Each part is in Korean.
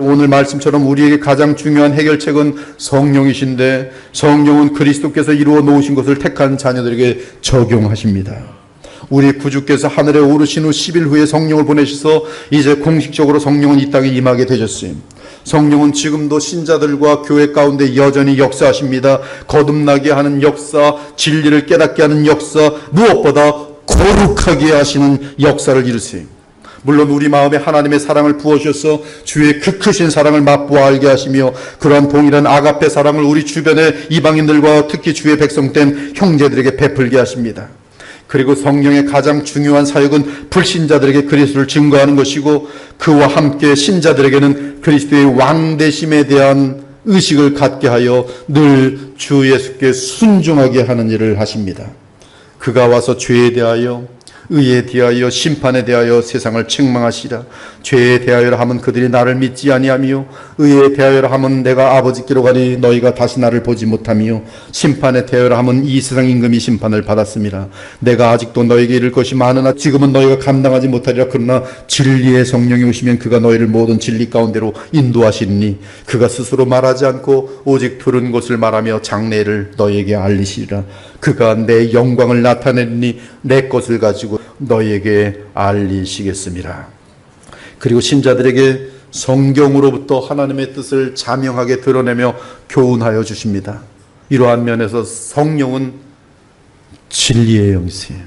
오늘 말씀처럼 우리에게 가장 중요한 해결책은 성령이신데 성령은 그리스도께서 이루어 놓으신 것을 택한 자녀들에게 적용하십니다. 우리 구주께서 하늘에 오르신 후 10일 후에 성령을 보내셔서 이제 공식적으로 성령은 이 땅에 임하게 되셨어요. 성령은 지금도 신자들과 교회 가운데 여전히 역사하십니다. 거듭나게 하는 역사, 진리를 깨닫게 하는 역사, 무엇보다 거룩하게 하시는 역사를 이루세요. 물론 우리 마음에 하나님의 사랑을 부어주셔서 주의 그 크신 사랑을 맛보아 알게 하시며 그러한 동일한 아가페 사랑을 우리 주변의 이방인들과 특히 주의 백성된 형제들에게 베풀게 하십니다. 그리고 성령의 가장 중요한 사역은 불신자들에게 그리스도를 증거하는 것이고 그와 함께 신자들에게는 그리스도의 왕대심에 대한 의식을 갖게 하여 늘 주 예수께 순종하게 하는 일을 하십니다. 그가 와서 죄에 대하여 의에 대하여 심판에 대하여 세상을 책망하시라. 죄에 대하여라 하면 그들이 나를 믿지 아니하며 의에 대하여라 하면 내가 아버지께로 가니 너희가 다시 나를 보지 못하며 심판에 대하여라 하면 이 세상 임금이 심판을 받았습니다. 내가 아직도 너에게 이를 것이 많으나 지금은 너희가 감당하지 못하리라. 그러나 진리의 성령이 오시면 그가 너희를 모든 진리 가운데로 인도하시니 그가 스스로 말하지 않고 오직 들은 것을 말하며 장래를 너희에게 알리시리라 그가 내 영광을 나타내니 내 것을 가지고 너희에게 알리시겠습니다. 그리고 신자들에게 성경으로부터 하나님의 뜻을 자명하게 드러내며 교훈하여 주십니다. 이러한 면에서 성령은 진리의 영이세요.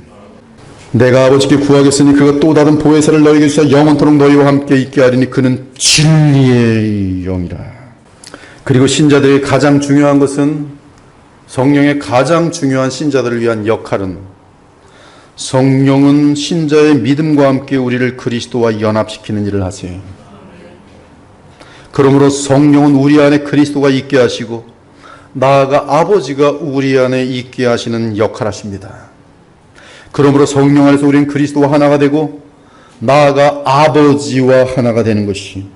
내가 아버지께 구하겠으니 그가 또 다른 보혜사를 너희에게 주사 영원토록 너희와 함께 있게 하리니 그는 진리의 영이라. 그리고 신자들의 가장 중요한 것은 성령의 가장 중요한 신자들을 위한 역할은 성령은 신자의 믿음과 함께 우리를 그리스도와 연합시키는 일을 하세요. 그러므로 성령은 우리 안에 그리스도가 있게 하시고 나아가 아버지가 우리 안에 있게 하시는 역할 하십니다. 그러므로 성령 안에서 우리는 그리스도와 하나가 되고 나아가 아버지와 하나가 되는 것이